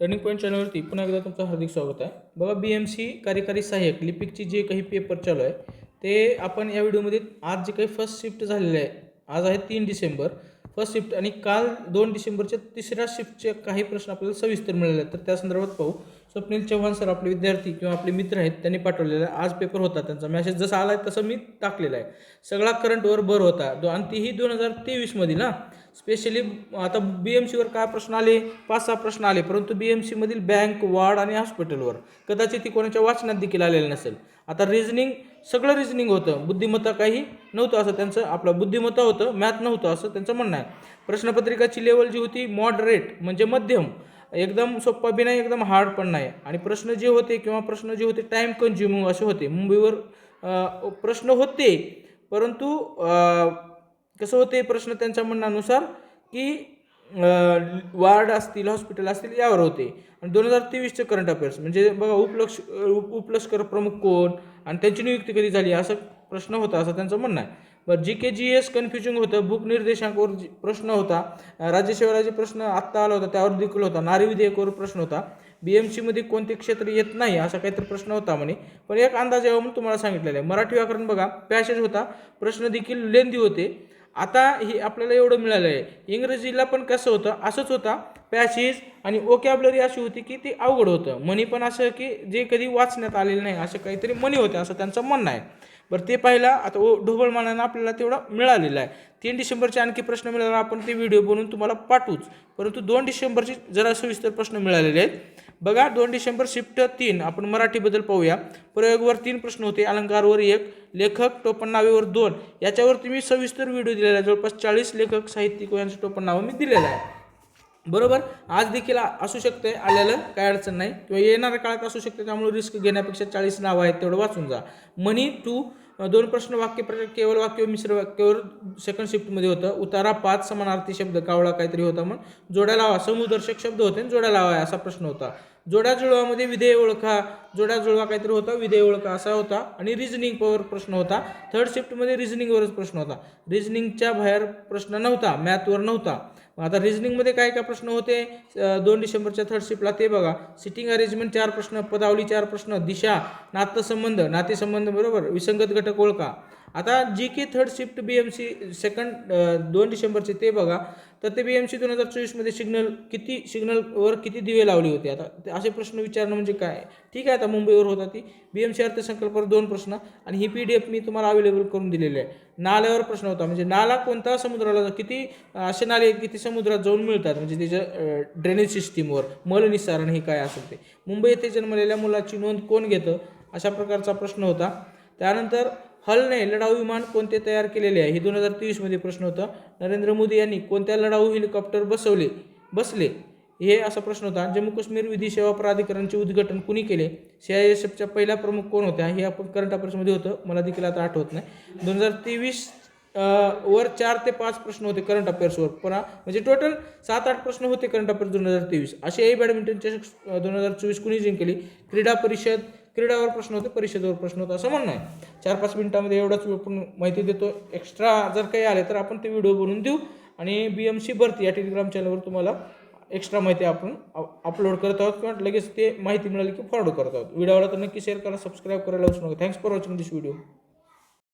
Turning point चॅनलवरती पुन्हा एकदा तुमचं हार्दिक स्वागत आहे. बघा बी एम सी कार्यकारी सहाय्यक लिपिकची जे काही पेपर चालू आहे ते आपण या व्हिडिओमध्ये आज जे काही फर्स्ट शिफ्ट झालेले आहे आज आहे तीन डिसेंबर. फर्स्ट शिफ्ट आणि काल दोन डिसेंबरच्या तिसऱ्या शिफ्टचे काही प्रश्न आपल्याला सविस्तर मिळाले आहेत. तर त्या संदर्भात पाहू. स्वप्नील चव्हाण सर आपले विद्यार्थी किंवा आपले मित्र आहेत त्यांनी पाठवलेला आहे आज पेपर होता त्यांचा. मॅसेज जसा आला आहे तसं मी टाकलेला आहे. सगळा करंटवर भर होता. दो आणि तीही दोन हजार तेवीसमध्ये ना स्पेशली आता बी एम सीवर काय प्रश्न आले? पाच सहा प्रश्न आले. परंतु बी एम सीमधील बँक वार्ड आणि हॉस्पिटलवर कदाचित ती कोणाच्या वाचनात देखील आलेलं नसेल. आता रिझनिंग सगळं रिझनिंग होतं. बुद्धिमत्ता काही नव्हतं असं त्यांचं आपलं बुद्धिमत्ता होतं मॅथ नव्हतं असं त्यांचं म्हणणं आहे. प्रश्नपत्रिकाची लेवल जी होती मॉडरेट म्हणजे मध्यम. एकदम सोप्पा बी नाही एकदम हार्ड पण नाही. आणि प्रश्न जे होते किंवा प्रश्न जे होते टाईम कन्झ्युमिंग असे होते. मुंबईवर प्रश्न होते. परंतु कसं होते प्रश्न त्यांच्या म्हणण्यानुसार की वार्ड असतील हॉस्पिटल असतील यावर होते. आणि दोन हजार तेवीसचे करंट अफेअर्स म्हणजे बघा उपलक्ष उप उपलष्कर प्रमुख कोण आणि त्यांची नियुक्ती कधी झाली असं प्रश्न होता असं त्यांचं म्हणणं आहे. बरं G K G S confusing होतं बुक निर्देशांकावर प्रश्न होता अं, प्रश्न आत्ता आला होता त्यावर देखील होता नारी विधेयकावर प्रश्न होता. बी एम सीमध्ये कोणते क्षेत्र येत नाही असा काहीतरी प्रश्न होता म्हणे. पण एक अंदाज यावं म्हणून तुम्हाला सांगितलेलं आहे. मराठी व्याकरण बघा पॅसेज होता प्रश्न देखील लेंदी होते. आता हे आपल्याला एवढं मिळालं आहे. इंग्रजीला पण कसं होतं असंच होता. पॅसेज आणि ओकॅबलरी अशी होती की ती अवघड होतं. मनी पण असं की जे कधी वाचण्यात आलेलं नाही असं काहीतरी मनी होते असं त्यांचं म्हणणं आहे. बरं ते पाहिलं आता ओ ढोबळमानानं आपल्याला तेवढं मिळालेलं आहे. तीन डिसेंबरचे आणखी प्रश्न मिळाला आपण ते व्हिडिओ बनवून तुम्हाला पाठवूच. परंतु दोन डिसेंबरचे जरा सविस्तर प्रश्न मिळालेले आहेत. बघा दोन डिसेंबर शिफ्ट तीन. आपण मराठीबद्दल पाहूया. प्रयोगवर तीन प्रश्न होते. अलंकारवर एक लेखक टोपणनावेवर दोन. याच्यावर तुम्ही सविस्तर व्हिडिओ दिलेला आहे. जवळपास चाळीस लेखक साहित्यिक यांचं टोपण नावं मी दिलेलं आहे. बरोबर? आज देखील असू शकते आलेलं काय अडचण नाही. किंवा येणाऱ्या काळात असू शकते त्यामुळे रिस्क घेण्यापेक्षा चाळीस नावं आहेत तेवढं वाचून जा. मनी टू दोन प्रश्न वाक्य प्रचार केवळ वाक्य मिश्र वाक्यावर सेकंड शिफ्टमध्ये होतं. उतारा पाच समानार्थी शब्द कावळा काहीतरी होता म्हणून. जोड्या लावा. समुदर्शक शब्द होते आणि जोड्या लावा असा प्रश्न होता. जोड्या जुळवामध्ये विधेय ओळखा जोड्या जुळवा काहीतरी होता विधेय ओळखा असा होता. आणि रिझनिंग पॉवर प्रश्न होता. थर्ड शिफ्टमध्ये रिझनिंगवरच प्रश्न होता. रिझनिंगच्या बाहेर प्रश्न नव्हता मॅथवर नव्हता. आता रिझनिंगमध्ये काय काय प्रश्न होते? दोन डिसेंबरच्या थर्ड शिफ्टला ते बघा. सिटिंग अरेंजमेंट चार प्रश्न पदावली चार प्रश्न दिशा नातसंबंध नातेसंबंध बरोबर? विसंगत घटक ओळखा. आता G K third shift B M C second दोन डिसेंबरचे ते बघा. तर ते बी एम सी दोन हजार चोवीसमध्ये सिग्नल किती सिग्नलवर किती दिवे लावले होते? आता असे प्रश्न विचारणं म्हणजे काय? ठीक आहे आता मुंबईवर होता ती. बी एम सी अर्थसंकल्पावर दोन प्रश्न आणि ही पी डी एफ मी तुम्हाला अवेलेबल करून दिलेली आहे. नाल्यावर प्रश्न होता म्हणजे नाला कोणता समुद्राला किती असे नाले किती समुद्रात जाऊन मिळतात? म्हणजे त्याच्या ड्रेनेज सिस्टीमवर मल निस्सारण हे काय असेल ते. मुंबई येथे जन्मलेल्या मुलाची नोंद कोण घेतं? अशा प्रकारचा प्रश्न होता. त्यानंतर हलने लढाऊ विमान कोणते तयार केलेले आहे? हे दोन हजार तेवीसमध्ये प्रश्न होता. नरेंद्र मोदी यांनी कोणत्या लढाऊ हेलिकॉप्टर बसवले? बसले? हे असा प्रश्न होता. जम्मू काश्मीर विधी सेवा प्राधिकरणचे उद्घाटन कुणी केले? सी आय एस एफच्या पहिला प्रमुख कोण होत्या? हे आपण करंट अफेअर्समध्ये होतं. मला देखील आता आठवत नाही. दोन हजार तेवीस वर चार ते पाच प्रश्न होते करंट अफेअर्सवर पण म्हणजे टोटल सात आठ प्रश्न होते करंट अफेअर्स दोन हजार तेवीस. आशियाई बॅडमिंटनच्या दोन हजार चोवीस कुणी जिंकली? क्रीडा परिषद क्रीडावर प्रश्न होते परिषदेवर प्रश्न होता असं म्हणणं आहे. चार पाच मिनिटामध्ये एवढाच वेळ माहिती देतो. एक्स्ट्रा जर काही आले तर आपण ते व्हिडिओ बनवून देऊ. आणि बी एम सी भरती या टेलिग्राम चॅनलवर तुम्हाला एक्स्ट्रा माहिती आपण अपलोड करत आहोत किंवा लगेच ते माहिती मिळाली की फॉरवर्ड करत आहोत. व्हिडिओला तर नक्की शेअर करा सबस्क्राईब करायला विसरू नका. Thanks for watching this video